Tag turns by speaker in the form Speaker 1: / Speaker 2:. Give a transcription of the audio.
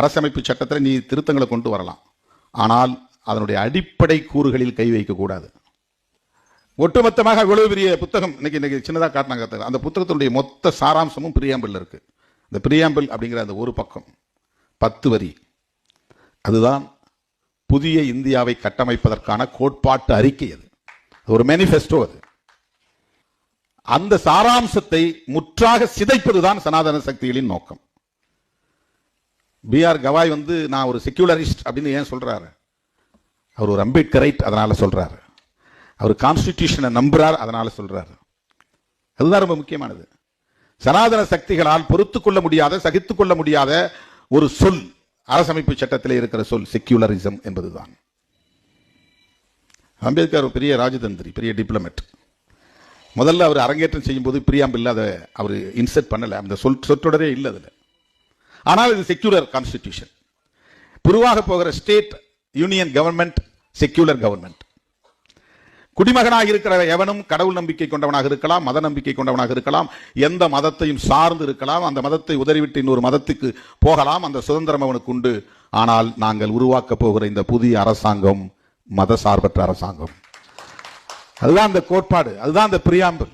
Speaker 1: அரசமைப்பு சட்டத்தில் நீ திருத்தங்களை கொண்டு வரலாம். ஆனால் அதனுடைய அடிப்படை கூறுகளில் கை வைக்கக்கூடாது ஒட்டுமொத்தமாக இவ்வளவு பெரிய புத்தகம் இன்னைக்கு இன்னைக்கு சின்னதாக காட்டினாங்க அந்த புத்தகத்தினுடைய மொத்த சாராம்சமும் பிரியாம்பிள் இருக்கு. இந்த பிரியாம்பிள் அப்படிங்கிற அந்த ஒரு பக்கம் பத்து வரி. அதுதான் புதிய இந்தியாவை கட்டமைப்பதற்கான கோட்பாட்டு அறிக்கை அது. ஒரு மேனிஃபெஸ்டோ அது. அந்த சாராம்சத்தை முற்றாக சிதைப்பதுதான் சனாதன சக்திகளின் நோக்கம். பிஆர் கவாய் வந்து நான் ஒரு செக்யூலரிஸ்ட் அப்படின்னு ஏன் சொல்கிறாரு அவர் ஒரு அம்பேத்கரைட் அதனால் சொல்கிறாரு அவர் கான்ஸ்டிடியூஷனை நம்புகிறார் அதனால் சொல்கிறாரு அதுதான் ரொம்ப முக்கியமானது. சனாதன சக்திகளால் பொறுத்து கொள்ள முடியாத சகித்து கொள்ள முடியாத ஒரு சொல் அரசமைப்பு சட்டத்தில் இருக்கிற சொல் செக்யூலரிசம் என்பதுதான். அம்பேத்கர் ஒரு பெரிய ராஜதந்திரி பெரிய டிப்ளமேட் முதல்ல அவர் அரங்கேற்றம் செய்யும்போது பிரியாம்பில் அதை அவர் இன்செர்ட் பண்ணலை. அந்த சொல் சொற்றொடரே இல்லை அதில். ஆனால் இது செக்யூலர் கான்ஸ்டிடியூஷன் உருவாக போகிற state union government secular government குடிமகனாக இருக்கிற எவனும் கடவுள் நம்பிக்கை கொண்டவனாக இருக்கலாம் மத நம்பிக்கை கொண்டவனாக இருக்கலாம் எந்த மதத்தையும் சார்ந்து இருக்கலாம் அந்த மதத்தை உதறிவிட்டு இன்னொரு மதத்துக்கு போகலாம் அந்த சுதந்திரம் அவனுக்கு உண்டு. ஆனால் நாங்கள் உருவாக்க போகிற இந்த புதிய அரசாங்கம் மத சார்பற்ற அரசாங்கம். அதுதான் அந்த கோட்பாடு அதுதான் அந்த பிரியாம்பல்.